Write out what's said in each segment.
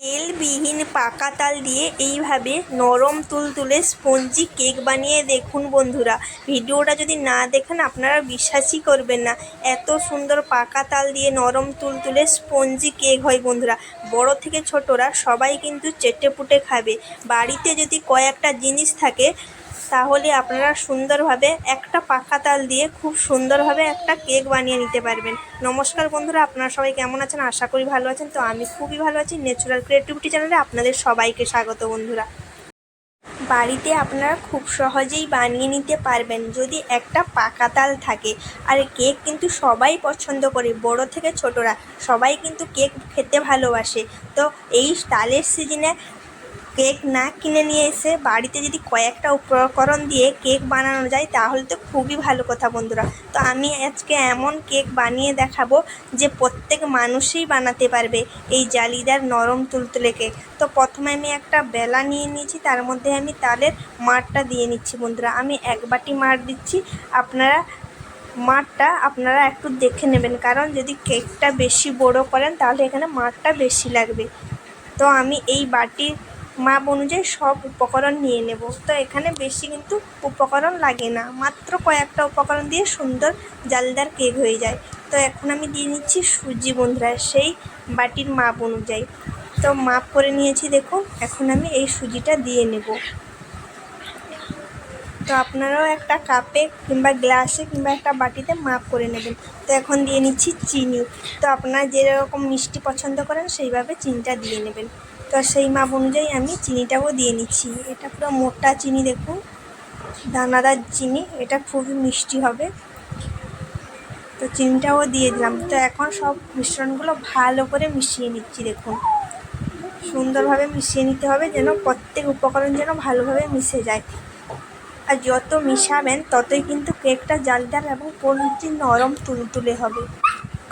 তেলবিহীন পাকা তাল দিয়ে এইভাবে নরম তুলতুলে স্পঞ্জি কেক বানিয়ে দেখুন বন্ধুরা। ভিডিওটা যদি না দেখেন আপনারা বিশ্বাসই করবেন না। এত সুন্দর পাকা তাল দিয়ে নরম তুলতুলে স্পঞ্জি কেক হয় বন্ধুরা। বড় থেকে ছোটরা সবাই কিন্তু চেটে পুটে খাবে। বাড়িতে যদি কয়েকটা জিনিস থাকে তাহলে আপনারা সুন্দরভাবে একটা পাকা তাল দিয়ে খুব সুন্দরভাবে একটা কেক বানিয়ে নিতে পারবেন। নমস্কার বন্ধুরা, আপনারা সবাই কেমন আছেন? আশা করি ভালো আছেন। তো আমি খুবই ভালো আছি। ন্যাচুরাল ক্রিয়েটিভিটি চ্যানেলে আপনাদের সবাইকে স্বাগত বন্ধুরা। বাড়িতে আপনারা খুব সহজেই বানিয়ে নিতে পারবেন যদি একটা পাকা তাল থাকে। আর কেক কিন্তু সবাই পছন্দ করে, বড় থেকে ছোটরা। সবাই কিন্তু কেক খেতে ভালোবাসে। তো এই তালের সিজনে কেক না কিনে নিয়ে এসে বাড়িতে যদি কয়েকটা উপকরণ দিয়ে কেক বানানো যায়, তাহলে তো খুবই ভালো কথা বন্ধুরা। তো আমি আজকে এমন কেক বানিয়ে দেখাবো যে প্রত্যেক মানুষই বানাতে পারবে এই জালিদার নরম তুলতুলে কেক। তো প্রথমে আমি একটা বেলা নিয়ে নিয়েছি, তার মধ্যে আমি তালের মাঠটা দিয়ে নিচ্ছি বন্ধুরা। আমি এক বাটি মাঠ দিচ্ছি, আপনারা মাঠটা আপনারা একটু দেখে নেবেন, কারণ যদি কেকটা বেশি বড় করেন, তাহলে এখানে মাঠটা বেশি লাগবে। তো আমি এই বাটির মাপ অনুযায়ী সব উপকরণ নিয়ে নেব। তো এখানে বেশি কিন্তু উপকরণ লাগে না। মাত্র কয়েকটা উপকরণ দিয়ে সুন্দর জালদার কেক হয়ে যায়। তো এখন আমি দিয়ে নিচ্ছি সুজি বন্ধুরা, সেই বাটির মাপ অনুযায়ী। তো মাপ করে নিয়েছি দেখুন, এখন আমি এই সুজিটা দিয়ে নেব। তো আপনারাও একটা কাপে কিংবা গ্লাসে কিংবা একটা বাটিতে মাপ করে নেবেন। তো এখন দিয়ে নিচ্ছি চিনি। তো আপনারা যেরকম মিষ্টি পছন্দ করেন, সেইভাবে চিনিটা দিয়ে নেবেন। তো সেই মাপ অনুযায়ী আমি চিনিটাও দিয়ে নিচ্ছি। এটা পুরো মোটা চিনি দেখুন, দানাদার চিনি, এটা খুবই মিষ্টি হবে। তো চিনিটাও দিয়ে দিলাম। তো এখন সব মিশ্রণগুলো ভালো করে মিশিয়ে নিচ্ছি দেখুন। সুন্দরভাবে মিশিয়ে নিতে হবে যেন প্রত্যেক উপকরণ যেন ভালোভাবে মিশে যায়। আর যত মিশাবেন ততই কিন্তু কেকটা জালদার এবং পনিরটি নরম তুলতুলে হবে।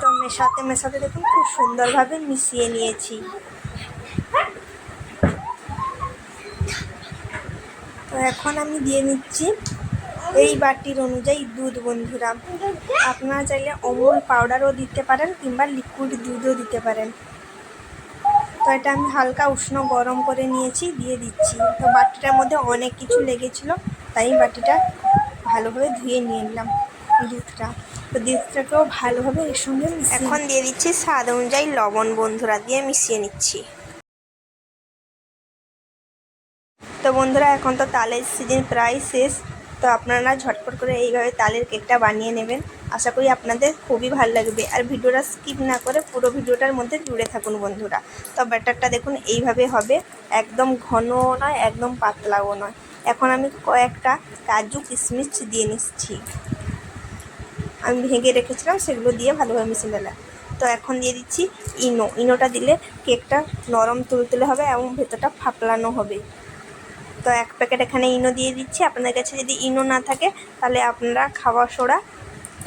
তো মেশাতে মেশাতে দেখুন খুব সুন্দরভাবে মিশিয়ে নিয়েছি। তো এখন আমি দিয়ে নিচ্ছি এই বাটির অনুযায়ী দুধ, বন্ধুরা। আপনারা চাইলে অমুল পাউডারও দিতে পারেন কিংবা লিকুইড দুধও দিতে পারেন। তো এটা আমি হালকা উষ্ণ গরম করে নিয়েছি, দিয়ে দিচ্ছি। তো বাটিটার মধ্যে অনেক কিছু লেগেছিল, তাই বাটিটা ভালোভাবে ধুয়ে নিয়ে নিলাম দুধটা। তো দুধটাকেও ভালোভাবে এর সঙ্গে এখন দিয়ে দিচ্ছি স্বাদ অনুযায়ী লবণ, বন্ধুরা, দিয়ে মিশিয়ে নিচ্ছি। তো বন্ধুরা, এখন তো তালের সিজন প্রায় শেষ। তো আপনারা ঝটপট করে এইভাবে তালের কেকটা বানিয়ে নেবেন। আশা করি আপনাদের খুবই ভালো লাগবে। আর ভিডিওটা স্কিপ না করে পুরো ভিডিওটার মধ্যে জুড়ে থাকুন বন্ধুরা। তো ব্যাটারটা দেখুন, এইভাবে হবে। একদম ঘনও নয়, একদম পাতলাও নয়। এখন আমি কয়েকটা কাজু কিশমিশ দিয়ে নিচ্ছি। আমি ভেঙে রেখেছিলাম, সেগুলো দিয়ে ভালোভাবে মিশিয়ে নিলাম। তো এখন দিয়ে দিচ্ছি ইনো। ইনোটা দিলে কেকটা নরম তুলতুলে হবে এবং ভেতরটা ফাপলানো হবে। তো এক প্যাকেট এখানে ইনো দিয়ে দিচ্ছি। আপনাদের কাছে যদি ইনো না থাকে, তাহলে আপনারা খাওয়া সোডা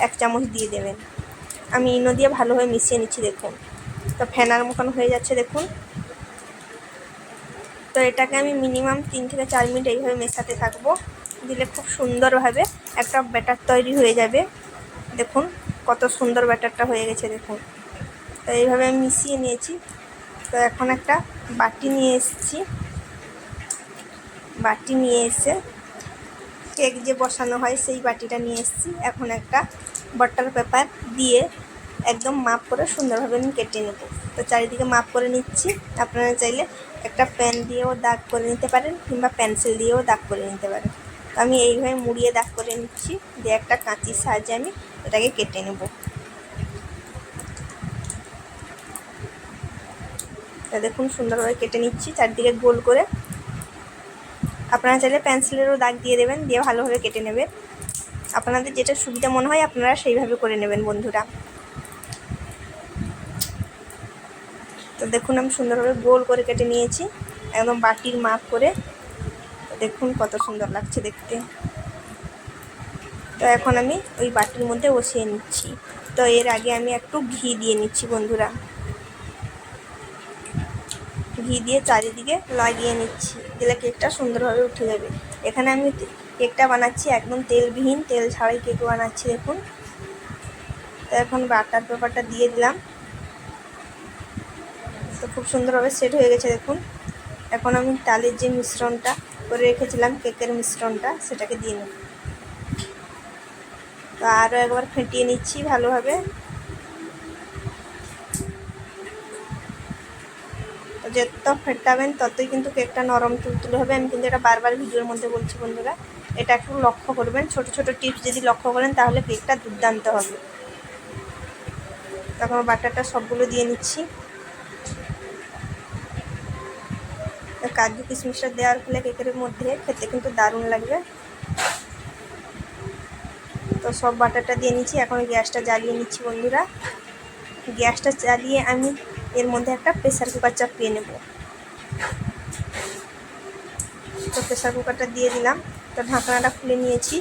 এক চামচ দিয়ে দেবেন। আমি ইনো দিয়ে ভালোভাবে মিশিয়ে নিচ্ছি, দেখুন। তো ফেনার মতন হয়ে যাচ্ছে, দেখুন। তো এটাকে আমি মিনিমাম তিন থেকে চার মিনিট এইভাবে মেশাতে থাকব। দিলে খুব সুন্দরভাবে একটা ব্যাটার তৈরি হয়ে যাবে। দেখুন, কত সুন্দর ব্যাটারটা হয়ে গেছে, দেখুন। তো এইভাবে আমি মিশিয়ে নিয়েছি। তো এখন একটা বাটি নিয়ে এসেছি। বাটি নিয়ে এসে কেক যে বসানো হয় সেই বাটিটা নিয়ে এসেছি। এখন একটা বাটার পেপার দিয়ে একদম মাপ করে সুন্দরভাবে আমি কেটে নেব। তো চারিদিকে মাপ করে নিচ্ছি। আপনারা চাইলে একটা পেন দিয়েও দাগ করে নিতে পারেন কিংবা পেন্সিল দিয়েও দাগ করে নিতে পারেন। তো আমি এইভাবে মুড়িয়ে দাগ করে নিচ্ছি। দিয়ে একটা কাঁচির সাহায্যে আমি এটাকে কেটে নেব। দেখুন সুন্দরভাবে কেটে নিচ্ছি। চারদিকে গোল করে আপনারা চাইলে পেন্সিলেরও দাগ দিয়ে দেবেন, দিয়ে ভালোভাবে কেটে নেবেন। আপনাদের যেটা সুবিধা মনে হয়, আপনারা সেইভাবে করে নেবেন বন্ধুরা। তো দেখুন, আমি সুন্দরভাবে গোল করে কেটে নিয়েছি, একদম বাটির মাপ করে। দেখুন, কত সুন্দর লাগছে দেখতে। তো এখন আমি ওই বাটির মধ্যে বসিয়ে নিচ্ছি। তো এর আগে আমি একটু ঘি দিয়ে নিচ্ছি বন্ধুরা। ঘি দিয়ে চারিদিকে লাগিয়ে নিচ্ছি। দিলে কেকটা সুন্দরভাবে উঠে যাবে। এখানে আমি কেকটা বানাচ্ছি, একদম তেলবিহীন, তেল ছাড়াই কেক বানাচ্ছি, দেখুন। তো এখন বাটার পেপারটা দিয়ে দিলাম। তো খুব সুন্দরভাবে সেট হয়ে গেছে, দেখুন। এখন আমি তালের যে মিশ্রণটা করে রেখেছিলাম, কেকের মিশ্রণটা, সেটাকে দিয়ে নেব। তো আরও একবার ফেটিয়ে নিচ্ছি ভালোভাবে। যত ফেটাবেন, ততই কিন্তু কেকটা নরম তুলতুলে হবে। আমি কিন্তু এটা বারবার ভিডিওর মধ্যে বলছি বন্ধুরা, এটা একটু লক্ষ্য করবেন। ছোট ছোট টিপস যদি লক্ষ্য করেন, তাহলে কেকটা দুর্দান্ত হবে। তখন বাটারটা সবগুলো দিয়ে নিচ্ছি। কাজু কিশমিশটা দেওয়ার ফলে কেকের মধ্যে খেতে কিন্তু দারুণ লাগবে। তো সব বাটারটা দিয়ে নিচ্ছি। এখন গ্যাসটা জ্বালিয়ে নিচ্ছি বন্ধুরা। গ্যাসটা জ্বালিয়ে আমি এর মধ্যে একটা প্রেসার কুকার চাপিয়ে নেব। তো প্রেসার কুকারটা দিয়ে দিলাম। তো ঢাকনাটা খুলে নিয়েছি।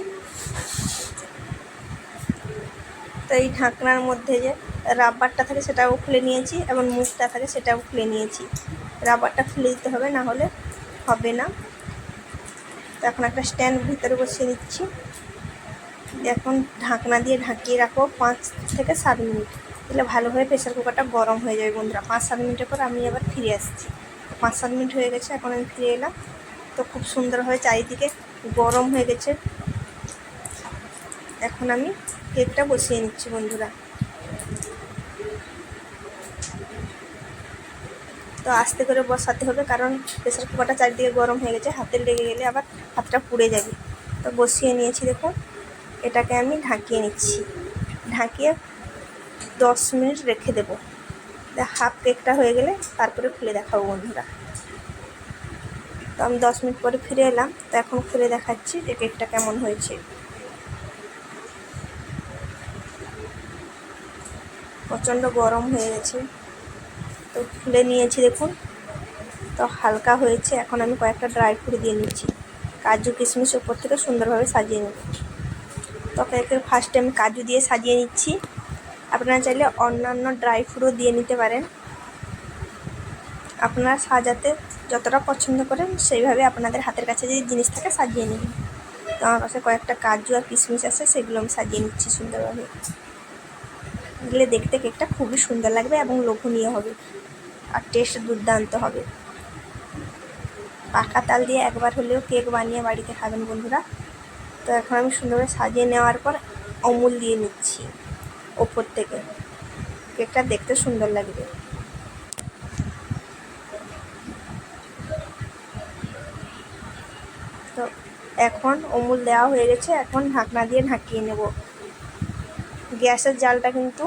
তো এই ঢাকনার মধ্যে যে রাবারটা থাকে সেটাও খুলে নিয়েছি এবং মুখটা থাকে সেটাও খুলে নিয়েছি। রাবারটা খুলে দিতে হবে, না হলে হবে না। তো এখন একটা স্ট্যান্ড ভিতরে বসিয়ে দিচ্ছি। এখন ঢাকনা দিয়ে ঢাকিয়ে রাখব পাঁচ থেকে সাত মিনিট। তাহলে ভালোভাবে প্রেশার কুকারটা গরম হয়ে যাবে বন্ধুরা। পাঁচ, সাত মিনিটের পর আমি আবার ফিরে আসছি। পাঁচ, সাত মিনিট হয়ে গেছে, এখন আমি ফিরে এলাম। তো খুব সুন্দরভাবে চারিদিকে, গরম হয়ে গেছে। এখন আমি কেকটা বসিয়ে নিচ্ছি বন্ধুরা। তো আস্তে করে বসাতে হবে, কারণ প্রেসার কুকারটা চারিদিকে গরম হয়ে গেছে, হাতে লেগে গেলে আবার হাতটা পুড়ে যাবে। তো বসিয়ে নিয়েছি, দেখুন। এটাকে আমি ঢাকিয়ে নিচ্ছি। ঢাকিয়ে দশ মিনিট রেখে দেবো। হাফ কেকটা হয়ে গেলে তারপরে খুলে দেখাবো বন্ধুরা। তো আমি দশ মিনিট পরে ফিরে এলাম। তো এখন খুলে দেখাচ্ছি যে কেকটা কেমন হয়েছে। প্রচণ্ড গরম হয়ে গেছে। তো খুলে নিয়েছি দেখুন। তো হালকা হয়েছে। এখন আমি কয়েকটা ড্রাই ফ্রুট দিয়ে নিচ্ছি। কাজু, কিশমিশ ওপর থেকে সুন্দরভাবে সাজিয়ে নেব। তো কেকের ফার্স্টে আমি কাজু দিয়ে সাজিয়ে নিচ্ছি। আপনারা চাইলে অন্যান্য ড্রাই ফ্রুটও দিয়ে নিতে পারেন। আপনারা সাজাতে যতটা পছন্দ করেন, সেইভাবে আপনাদের হাতের কাছে যদি জিনিস থাকে সাজিয়ে নিন। তো আমার কাছে কয়েকটা কাজু আর কিশমিশ আছে, সেগুলো আমি সাজিয়ে নিচ্ছি সুন্দরভাবে। দিলে দেখতে কেকটা খুবই সুন্দর লাগবে এবং লোভনীয় হবে আর টেস্ট দুর্দান্ত হবে। পাকা তাল দিয়ে একবার হলেও কেক বানিয়ে বাড়িতে খাবেন বন্ধুরা। তো এখন আমি সুন্দরভাবে সাজিয়ে নেওয়ার পর অমুল দিয়ে নিচ্ছি। ওপর থেকে। কেকটা দেখতে সুন্দর লাগবে। তো এখন অমুল দেওয়া হয়ে গেছে, এখন ঢাকনা দিয়ে ঢাকিয়ে নেব। গ্যাসের জালটা কিন্তু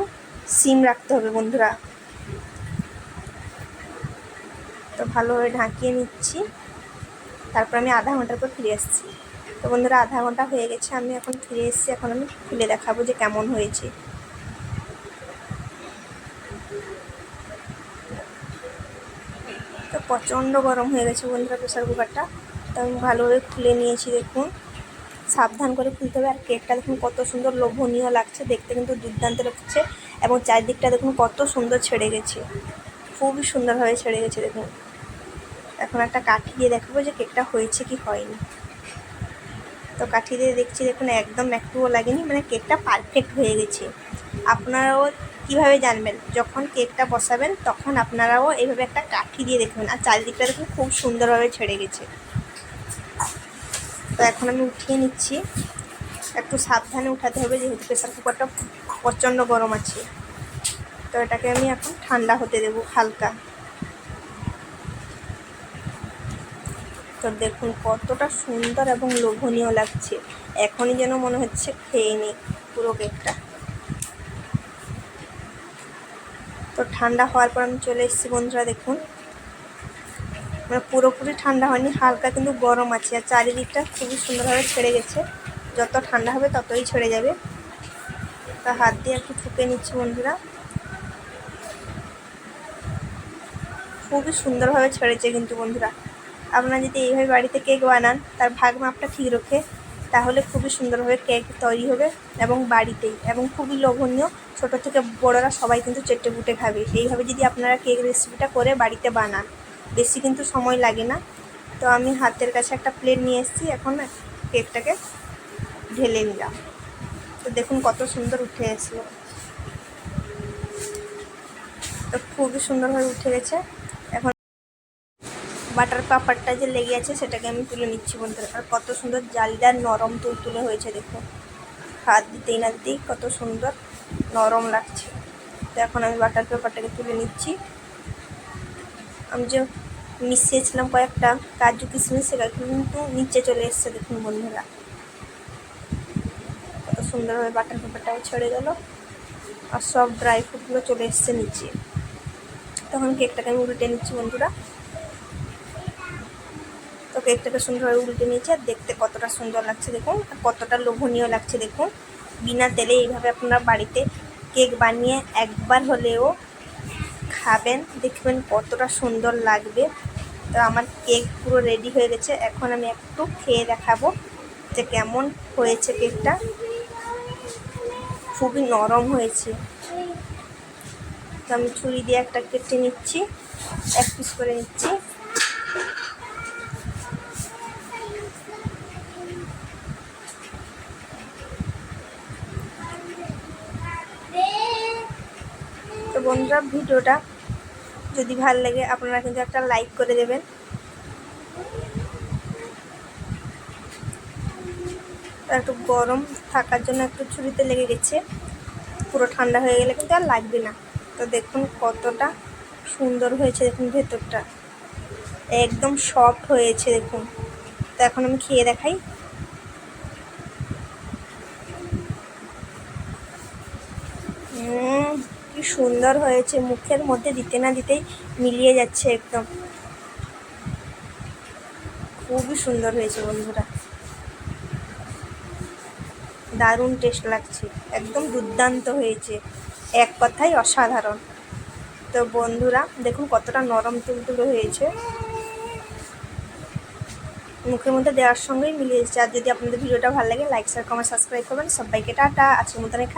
সিম রাখতে হবে বন্ধুরা। তো ভালোভাবে ঢাকিয়ে নিচ্ছি। তারপর আমি আধা ঘণ্টার পর ফিরে এসেছি তো বন্ধুরা, আধা ঘণ্টা হয়ে গেছে, আমি এখন ফিরে এসেছি। এখন আমি খুলে দেখাবো যে কেমন হয়েছে। প্রচণ্ড গরম হয়ে গেছে বন্ধুরা প্রেসার কুকারটা। তো আমি ভালোভাবে খুলে নিয়েছি দেখুন। সাবধান করে খুলতে হবে। আর কেকটা দেখুন কত সুন্দর লোভনীয় লাগছে। দেখতে কিন্তু দুর্দান্ত লাগছে। এবং চারিদিকটা দেখুন কত সুন্দর ছেড়ে গেছে। খুবই সুন্দরভাবে ছেড়ে গেছে দেখুন। এখন একটা কাঠি দিয়ে দেখাবো যে কেকটা হয়েছে কি হয়নি। তো কাঠি দিয়ে দেখছি দেখুন একদম একটুও লাগেনি। মানে কেকটা পারফেক্ট হয়ে গেছে। আপনারাও কীভাবে জানবেন? যখন কেকটা বসাবেন, তখন আপনারাও এইভাবে একটা কাঠি দিয়ে দেখবেন। আর চারিদিকটা দেখুন, খুব সুন্দরভাবে ছেড়ে গেছে। তো এখন আমি উঠিয়ে নিচ্ছি। একটু সাবধানে উঠাতে হবে, যেহেতু প্রেশার কুকারটা প্রচণ্ড গরম আছে। তো এটাকে আমি এখন ঠান্ডা হতে দেবো, হালকা। তো দেখুন, কতটা সুন্দর এবং লোভনীয় লাগছে। এখনই যেন মনে হচ্ছে খেয়ে নিই পুরো কেকটা। তো ঠান্ডা হওয়ার পর আমি চলে এসেছি, বন্ধুরা দেখুন। মানে পুরোপুরি ঠান্ডা হয়নি, হালকা কিন্তু গরম আছে। আর চারিদিকটা খুবই সুন্দরভাবে ছেড়ে গেছে। যত ঠান্ডা হবে ততই ছেড়ে যাবে। তা হাত দিয়ে একটু ঠুকে নিচ্ছি, বন্ধুরা। খুবই সুন্দরভাবে ছেড়েছে কিন্তু, বন্ধুরা। আপনারা যদি এইভাবে বাড়িতে কেক বানান, তার ভাগ মাপটা ঠিক রেখে তাহলে খুবই সুন্দরভাবে কেক তৈরি হবে এবং বাড়িতেই এবং খুবই লোভনীয়। ছোটো থেকে বড়োরা সবাই কিন্তু চেটে বুটে খাবে। এইভাবে যদি আপনারা কেক রেসিপিটা করে বাড়িতে বানান, বেশি কিন্তু সময় লাগে না। তো আমি হাতের কাছে একটা প্লেট নিয়ে এসেছি, এখন কেকটাকে ঢেলে নিলাম। তো দেখুন কত সুন্দর উঠে এসলো তো খুবই সুন্দরভাবে উঠে গেছে। বাটার পাপড়টা যে লেগে আছে সেটাকে আমি তুলে নিচ্ছি বন্ধুরা। আর কত সুন্দর জালিদার নরম তুল তুলে হয়েছে দেখুন হাত দিতেই না দিতেই কত সুন্দর নরম লাগছে। তো এখন আমি বাটার পেপারটাকে তুলে নিচ্ছি। আমি যে মিশিয়েছিলাম কয়েকটা কাজু কিশমিশ, সেটা কিন্তু নিচে চলে এসছে, দেখুন বন্ধুরা। কত সুন্দরভাবে বাটার পেপারটাও ছেড়ে গেল। আর সব ড্রাই ফ্রুটগুলো চলে এসছে নিচে। তখন কেকটাকে আমি উল্টে নিচ্ছি বন্ধুরা। তো কেকটাকে সুন্দরভাবে উল্টে নিয়েছি, আর দেখতে কতটা সুন্দর লাগছে দেখুন, আর কতটা লোভনীয় লাগছে দেখুন। বিনা তেলে এইভাবে আপনারা বাড়িতে কেক বানিয়ে একবার হলেও খাবেন, দেখবেন কতটা সুন্দর লাগবে। তো আমার কেক পুরো রেডি হয়ে গেছে, এখন আমি একটু খেয়ে দেখাবো যে কেমন হয়েছে কেকটা। খুবই নরম হয়েছে। তো আমি ছুরি দিয়ে একটা কেটে নিচ্ছি, এক পিস করে নিচ্ছি। ভিডিওটা যদি ভালো লাগে আপনারা কিন্তু একটা লাইক করে দেবেন। একটু গরম থাকার জন্য একটু ছুরিতে লেগে গেছে। পুরো ঠান্ডা হয়ে গেলে কিন্তু আর লাগবে না। তো দেখুন কতটা সুন্দর হয়েছে দেখুন ভেতরটা। একদম সফট হয়েছে দেখুন। তো এখন আমি খেয়ে দেখাই। উম, কি সুন্দর হয়েছে, মুখের মধ্যে দিতে না দিতেই মিলিয়ে যাচ্ছে একদম। খুবই সুন্দর হয়েছে বন্ধুরা। দারুণ টেস্ট লাগছে, একদম দুর্দান্ত হয়েছে, এক কথাই অসাধারণ। তো বন্ধুরা, দেখুন কতটা নরম তুলতুলে হয়েছে। মুখের মধ্যে দেওয়ার সঙ্গেই মিলিয়ে যাচ্ছে। আর যদি আপনাদের ভিডিওটা ভালো লাগে লাইক শেয়ার কমেন্ট সাবস্ক্রাইব করবেন। সবাইকে টাটা, আজকের মতন এখানে।